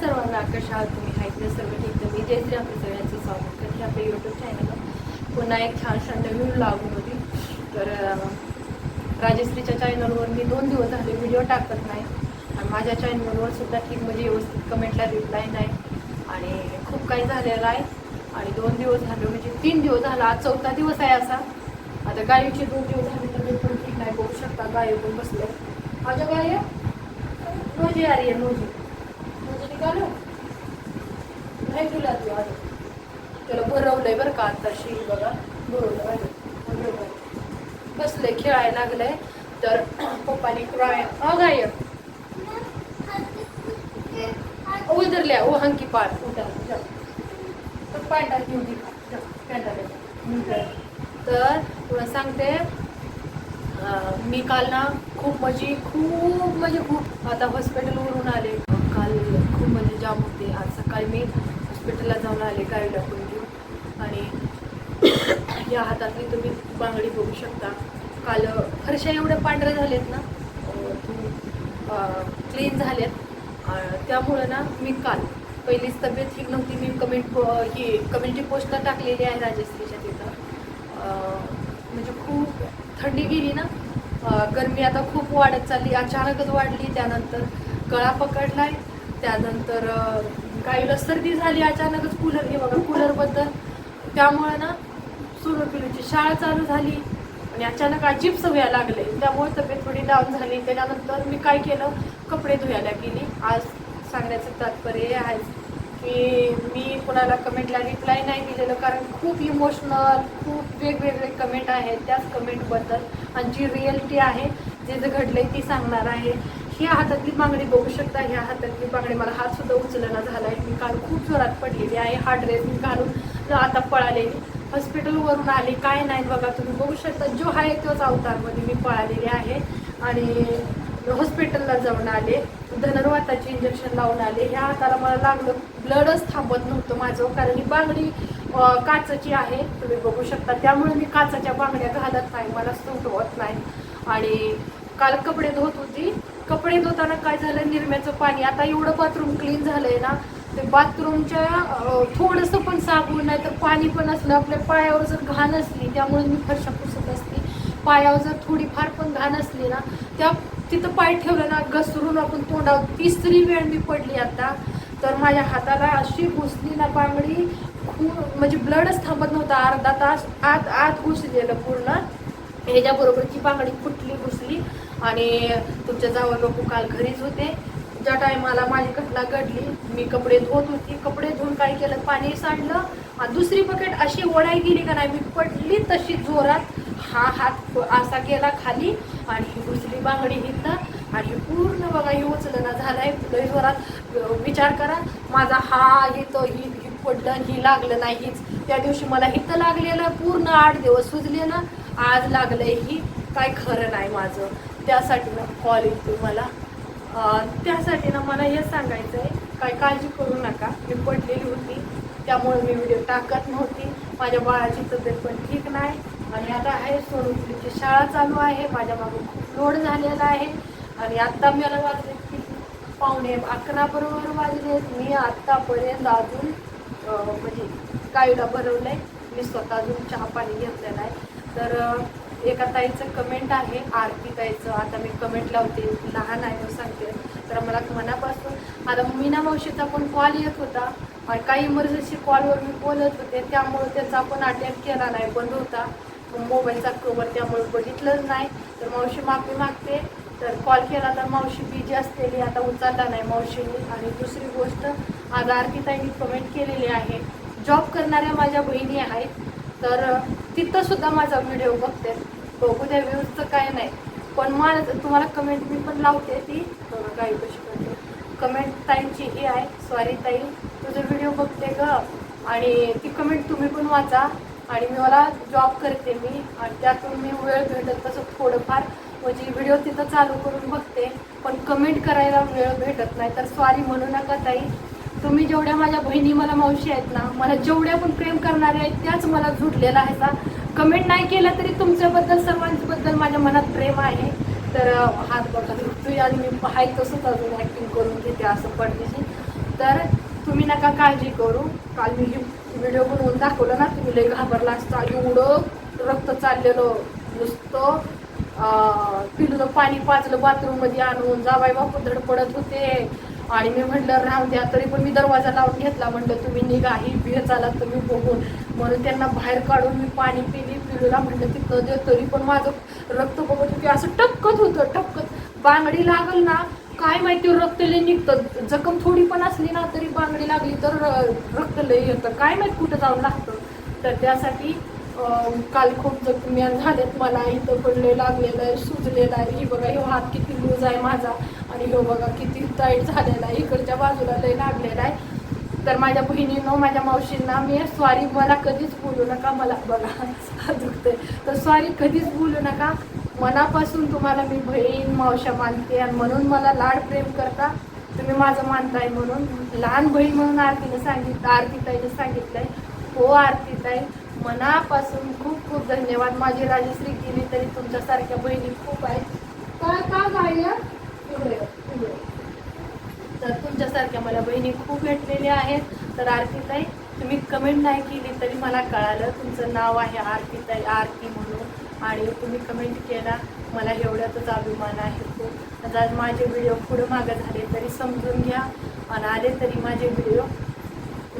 सर्वांना आकर्ष आहात. तुम्ही आहेत ना सर्व ठीक. तर मी जयश्री आपल्या सगळ्यांचं स्वागत करते आपल्या यूट्यूब चॅनलवर पुन्हा एक छान छान नवीन लागून होती तर राजश्रीच्या चॅनलवर मी दोन दिवस झाले व्हिडिओ टाकत नाही. आणि माझ्या चॅनलवर सुद्धा ठीक म्हणजे व्यवस्थित कमेंटला रिप्लाय नाही. आणि खूप काही झालेलं आहे. आणि दोन दिवस झाले म्हणजे तीन दिवस झाला. आज चौथा दिवस आहे असा. आता गायीचे दोन दिवस झाले तर मी पण ठीक नाही बघू शकता गाय पण बसले. माझ्या गाय रोजी आली आहे रोजी. निघालो. नाही तुला तू आज त्याला भरवलंय बरं का आताशी बघा भरवलं आहे बसले खेळायला लागलंय. तर पप्पाने क्राय हा गाय उधर लिया हंकी पार. उठा जाओ तर पांडा घेऊन पॅन्टा तर तुला सांगते मी काल ना खूप म्हणजे खूप म्हणजे खूप आता हॉस्पिटलवरून आले काल खूप म्हणजे जाम होते आज सकाळी मी हॉस्पिटलला जाऊन आले गाडीला डॉक्युमेंट घेऊन. आणि या हातातली तुम्ही बांगडी बघू शकता. काल फरशा एवढ्या पांढऱ्या झालेत ना क्लीन झाल्यात. त्यामुळं ना मी काल पहिलीच तब्येत ठीक नव्हती. मी कमेंट ही कमेंटची पोस्टला टाकलेली आहे राजश्रीच्या तिथं. म्हणजे खूप थंडी गेली ना. गरमी आता खूप वाढत चालली. अचानकच वाढली. त्यानंतर गळा आहे त्यानंतर अं, सर्दी झाली अचानकच कूलर घे बघा कूलरबद्दल त्यामुळे ना सुरू पिलूची शाळा चालू झाली आणि अचानक अजीब सवया लागले. त्यामुळे तब्येत थोडी डाऊन झाली. त्याच्यानंतर मी काय केलं कपडे धुवायला गेली. आज सांगण्याचं तात्पर्य हे आहे की मी कुणाला कमेंटला रिप्लाय नाही दिलेलं कारण खूप इमोशनल खूप वेगवेगळे कमेंट आहेत. त्याच कमेंटबद्दल आणि जी रिअलिटी आहे. जे जे आहे ती सांगणार आहे. ही हातातली बांगडी बघू शकता ह्या हातातली बांगडी. मला हात सुद्धा उचलना झाला आहे मी काल खूप जोरात पडलेली आहे. हा ड्रेस मी घालून आता पळालेली. हॉस्पिटलवरून आले काय नाही बघा तुम्ही बघू शकता. जो आहे तोच अवतारमध्ये मी पळालेली आहे. आणि हॉस्पिटलला जाऊन आले. धनुर्वाताचे इंजेक्शन लावून आले. ह्या हाताला मला लागलं ब्लडच थांबत नव्हतं माझं कारण ही बांगडी काचाची आहे. तुम्ही बघू शकता. त्यामुळे मी काचाच्या बांगड्या घालत नाही. मला सूट होत नाही. आणि काल कपडे धुत होती. कपडे धुताना काय झालं? निरम्याचं पाणी. आता एवढं बाथरूम क्लीन झालंय ना ते बाथरूमच्या थोडंसं पण साबून नाही तर पाणी पण असलं. आपल्या पायावर जर घाण असली त्यामुळे मी फरशा पुसत असते. पायावर जर थोडीफार पण घाण असली ना त्या तिथं पाय ठेवलं ना घसरून आपण तोंडावर तिसरी वेळ मी पडली आता. तर माझ्या हाताला अशी घुसली ना बांगडी खूप म्हणजे ब्लडच थांबत नव्हता. अर्धा तास आत आत घुसलेलं पूर्ण. ह्याच्याबरोबरची बांगडी फुटली घुसली? आणि तुमच्या जावं लोक काल घरीच होते. ज्या टायमाला माझी घटना घडली मी कपडे धुवत होती. कपडे धुवून काय केलं? पाणी सांडलं. आणि दुसरी बकेट अशी ओढाय गेली का नाही? मी पडली तशी जोरात. हा हात असा गेला खाली आणि ही घुसली बांगडी हिथं आणि पूर्ण बघा ही उचलना झालाय. लय जोरात. विचार करा माझा हा हिथं ही ही पडलं ही लागलं नाहीच. त्या दिवशी मला हिथं लागलेलं पूर्ण आठ दिवस सुजलेलं. आज लागलंय ही. काय खरं नाही माझं. त्यासाठी ना कॉल येईल तुम्हाला त्यासाठी ना मला हे सांगायचं आहे काय काळजी करू नका. मी पडलेली होती त्यामुळे मी व्हिडिओ टाकत नव्हती. माझ्या बाळाची तब्येत पण ठीक नाही. आणि आता आहे सोनूची शाळा चालू आहे. माझ्या मागून खूप लोड झालेला आहे. आणि आत्ता मला वाजले की पाहुणे अकरा बरोबर वाजले. मी आत्तापर्यंत अजून म्हणजे गाईला आहे मी स्वतः अजून चहा पाणी घेतलेलं आहे. तर एका ताईचं कमेंट आहे आरती ताईचं. आता मी कमेंट लावते. लहान आहे सांगते. तर मला मनापासून आता मीना मावशीचा पण कॉल येत होता. काही इमर्जन्सी कॉलवर मी बोलत होते. त्यामुळे त्याचा आपण अटेंड केला नाही बंद होता. मोबाईलचा कवर त्यामुळे बघितलंच नाही. तर मावशी माफी मागते. तर कॉल केला तर मावशी बिजी असलेली आता उचलला नाही मावशीने. आणि दुसरी गोष्ट आज आरतीताईंनी कमेंट केलेली आहे. जॉब करणाऱ्या माझ्या बहिणी आहेत. तर तिथं सुद्धा माझा व्हिडिओ बघते. बघू त्या व्ह्यूजचं काय नाही. पण मला तुम्हाला कमेंट मी पण लावते ती. बघा गाई कशी करते. कमेंट ताईंची ही आहे. सॉरी ताई. तुझं व्हिडिओ बघते ग. आणि ती कमेंट तुम्ही पण वाचा. आणि मी मला जॉब करते मी. आणि त्यातून मी वेळ भेटत तसं थोडंफार. म्हणजे व्हिडिओ तिथं चालू करून बघते. पण कमेंट करायला वेळ भेटत नाही. तर सॉरी म्हणू नका ताई. तुम्ही जेवढ्या माझ्या बहिणी मला मावशी आहेत ना मला जेवढ्या पण प्रेम करणाऱ्या आहेत त्याच मला झुटलेला आहे का कमेंट नाही केलं तरी तुमच्याबद्दल सर्वांबद्दल माझ्या मनात प्रेम आहे. तर हात बघा तू आणि मी पाहायचं तसंच अजून ॲक्टिंग करून घेते असं पडदेशी तर तुम्ही नका काळजी करू. काल मी व्हिडिओ बनवून दाखवलं ना तुम्ही लई घाबरला असता. एवढं रक्त चाललेलं नुसतं. अं, पाणी पाचलं बाथरूममध्ये आणून जावाई बापू धडपडत होते. आणि मी म्हटलं राहू द्या तरी पण मी दरवाजा लावून घेतला. म्हटलं तुम्ही निघा ही बिह चाला तुम्ही बघून. म्हणून त्यांना बाहेर काढून मी पाणी पिली पिलूला म्हटलं तिथं दे तरी पण माझं रक्त बघत होती. असं टपकत होतं टपकत. बांगडी लागल ना काय माहिती रक्त लय निघतं. जखम थोडी पण असली ना तरी बांगडी लागली तर रक्त लय येतं. काय माहिती कुठं जाऊन लागतं. तर त्यासाठी काल खूप जखमी झाल्यात मला इथं पडले लागलेलं आहे सुजलेलं आहे. ही बघा हे हात किती लूज आहे माझा. आणि हे बघा किती टाईट झालेला आहे. इकडच्या बाजूला लय लागलेला आहे. तर माझ्या बहिणीनं माझ्या मावशींना मी सॉरी मला कधीच बोलू नका. मला बघा दुखतंय. तर सॉरी कधीच बोलू नका. मनापासून तुम्हाला मी बहीण मावशा मानते. आणि म्हणून मला लाड प्रेम करता. तुम्ही माझं मानताय म्हणून. लहान बहीण म्हणून आरतीनं सांगितलं आरतीताईनं सांगितलंय. हो आरतीताई. मनापासून खूप खूप धन्यवाद. माझी राजश्री केली तरी तुमच्यासारख्या बहिणी खूप आहेत. का का गायला? तर तुमच्यासारख्या मला बहिणी खूप भेटलेल्या आहेत. तर आरतीताई तुम्ही कमेंट नाही केली तरी मला कळालं तुमचं नाव आहे आरतीताई आरती म्हणून. आणि तुम्ही कमेंट केला मला एवढ्यातच अभिमान आहे. खूप आता माझे व्हिडिओ पुढं मागं झाले तरी समजून घ्या. आणि आले तरी माझे व्हिडिओ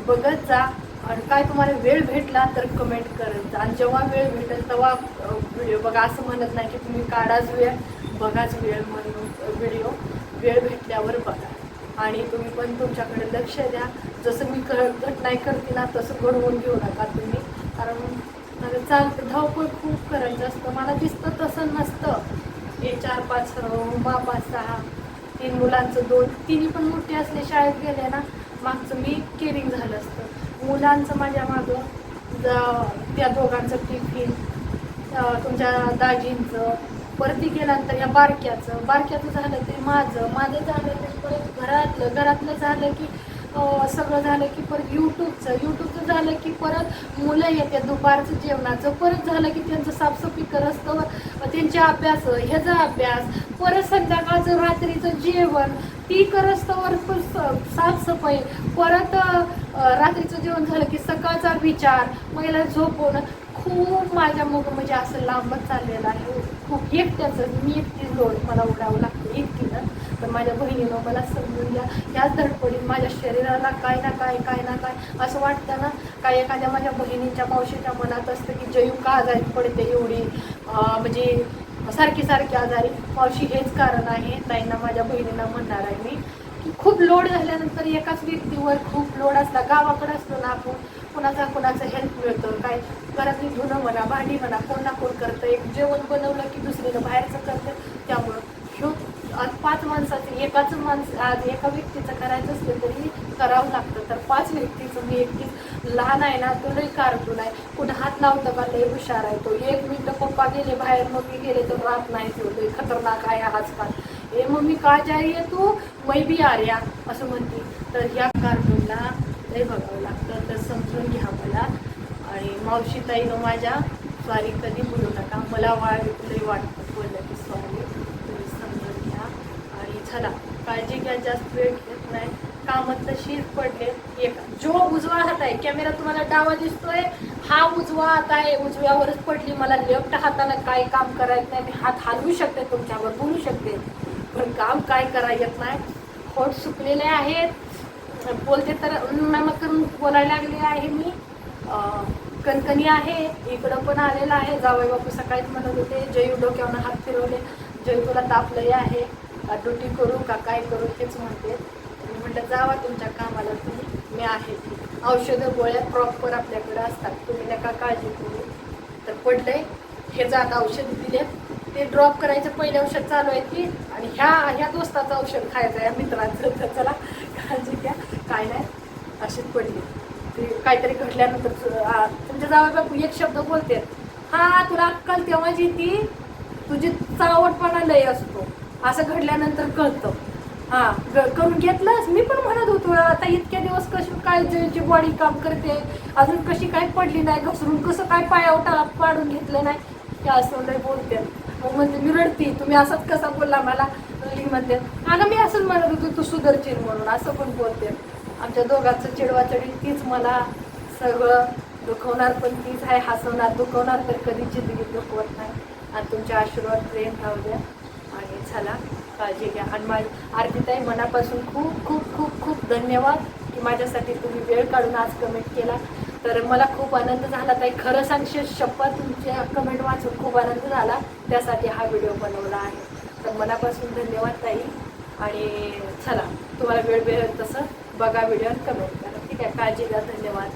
बघत जा. आणि काय तुम्हाला वेळ भेटला तर कमेंट करत आणि जेव्हा वेळ भेटेल तेव्हा व्हिडिओ बघा. असं म्हणत नाही की तुम्ही काढाच वेळ बघाच वेळ म्हणून व्हिडिओ वेळ भेटल्यावर बघा. आणि तुम्ही पण तुमच्याकडे लक्ष द्या. जसं मी कर घटनाही करते ना तसं घडवून घेऊ नका तुम्ही. कारण मला चालतं धावपळ खूप करायचं असतं. मला दिसतं तसं नसतं. हे चार पाच मा पाच सहा तीन मुलांचं दोन तिन्ही पण मोठे असले शाळेत गेले ना मागचं मी केअरिंग झालं असतं. मुलांचं माझ्या मागं ज- त्या दोघांचं टिफिन तुमच्या दाजींचं परती गेल्यानंतर या बारक्याचं. बारक्याचं झालं ते माझं माझं झालं ते परत घरातलं. घरातलं झालं की सगळं झालं की परत यूट्यूबचं यूट्यूबचं झालं की परत मुलं येते दुपारचं जेवणाचं. परत झालं की त्यांचं साफसफाई करत त्यांचे अभ्यास ह्याचा अभ्यास. परत संध्याकाळचं रात्रीचं जेवण. ती करस्तवर पण स- साफसफाई. परत रात्रीचं जेवण झालं की सकाळचा विचार महिला झोपवणं खूप माझ्या मग म्हणजे असं लांबच चाललेलं आहे. खूप एकट्याचं मी एकटी लोड मला उडावं लागतं एकटीनं. तर माझ्या बहिणीनं मला समजून घ्या याच धडपडीत माझ्या शरीराला काय ना काय काय ना काय असं वाटतं ना काय एखाद्या माझ्या बहिणीच्या मावशीच्या मनात असतं की जयू का आजारी पडते एवढी? म्हणजे सारखी सारखी आजारी. मावशी हेच कारण आहे ताईंना माझ्या बहिणींना म्हणणार आहे मी. खूप लोड झाल्यानंतर एकाच व्यक्तीवर खूप लोड असला गावाकडे असतो ना आपण कुणाचा कुणाचं हेल्प मिळतं. काय? घरातली धुणं म्हणा भांडी म्हणा कोण ना कोण करतं. एक जेवण बनवलं की दुसरीनं बाहेरचं करतं. त्यामुळं ह्यो आज पाच माणसाचं एकाच माणसं आज एका व्यक्तीचं करायचं असलं तरी करावं लागतं. तर पाच व्यक्तीचं मी एकटीच लहान आहे ना तो लई कारकून आहे. कुठं हात लावतं का लई हुशार आहे तो. एक मिनटं पप्पा गेले बाहेर मग मी गेले तर राहत नाही तो लई खतरनाक आहे आजकाल ए मम्मी का जा रही है तू? मै बी आ रहा असं म्हणते. तर ह्या कार्टूनला लई बघावं लागतं तर समजून घ्या मला. आणि मावशी ताईनं माझ्या स्वारी कधी बोलू नका. मला वाळ लय वाटतं बोललं की स्वारी तुम्ही समजून घ्या. आणि चला काळजी घ्या जास्त वेळ घेत नाही. कामात तशीच पडले. एक जो उजवा हात आहे कॅमेरा तुम्हाला डावा दिसतोय. हा उजवा हात आहे उजव्यावरच पडली. मला लेफ्ट हातानं काय काम करायचं नाही. मी हात हलवू शकते तुमच्यावर बोलू शकते. पण काम काय करा येत नाही. खोट सुकलेले आहेत. बोलते तर नमक करून बोलायला लागले आहे मी. कणकणी आहे. इकडं पण आलेलं आहे. जावई बापू सकाळीच म्हणत होते जयू डोक्यावर हात फिरवले? जयू तुला तापलंय आहे. ड्युटी करू का काय करू? हेच म्हणते. मी म्हटलं जावा तुमच्या कामाला तुम्ही. मी आहे औषधं गोळ्या प्रॉपर आपल्याकडे असतात. तुम्ही नका काळजी करू. तर पडलंय. हे जात औषध दिले ते ड्रॉप करायचं पहिले औषध चालू आहे ती आणि ह्या ह्या दोस्ताचं औषध खायचं आहे मित्रांचं. तर चला काळजी घ्या. काय नाही अशीच पडली. ते काहीतरी घडल्यानंतर तुमच्या जावई बापू एक शब्द बोलते हा तुला अक्कल तेव्हाच येते तुझी चावटपणा लय असतो. असं घडल्यानंतर कळतं. हां ग- करून घेतलंच मी पण म्हणत होतो आता इतक्या दिवस कशी काय जी बॉडी काम करते अजून कशी काय पडली नाही घसरून कसं काय पायावटा पाडून घेतलं नाही? हे असं लय बोलते मग म्हणते मी रडती. तुम्ही असंच कसा बोलला मला? मी म्हणते अगं मी असंच म्हणत होतो तू सुधरशील म्हणून. असं पण बोलते. आमच्या दोघांचं चिडवाचडी तीच मला सगळं दुखवणार पण तीच आहे हसवणार. दुखवणार तर कधी जिंदगीत दुखवत नाही. आणि तुमच्या आशीर्वाद प्रेम राहू द्या. आणि झाला काळजी घ्या. आणि माझी आरतीताई मनापासून खूप खूप खूप खूप धन्यवाद की माझ्यासाठी तुम्ही वेळ काढून आज कमेंट केला. तर मला खूप आनंद झाला ताई. खरं सांगशे शपथ तुमच्या कमेंट वाचून खूप आनंद झाला. त्यासाठी हा व्हिडिओ बनवला आहे. तर मनापासून धन्यवाद ताई. आणि चला तुम्हाला वेळ मिळेल तसं बघा व्हिडिओ आणि कमेंट करा. ठीक आहे काळजी घ्या धन्यवाद.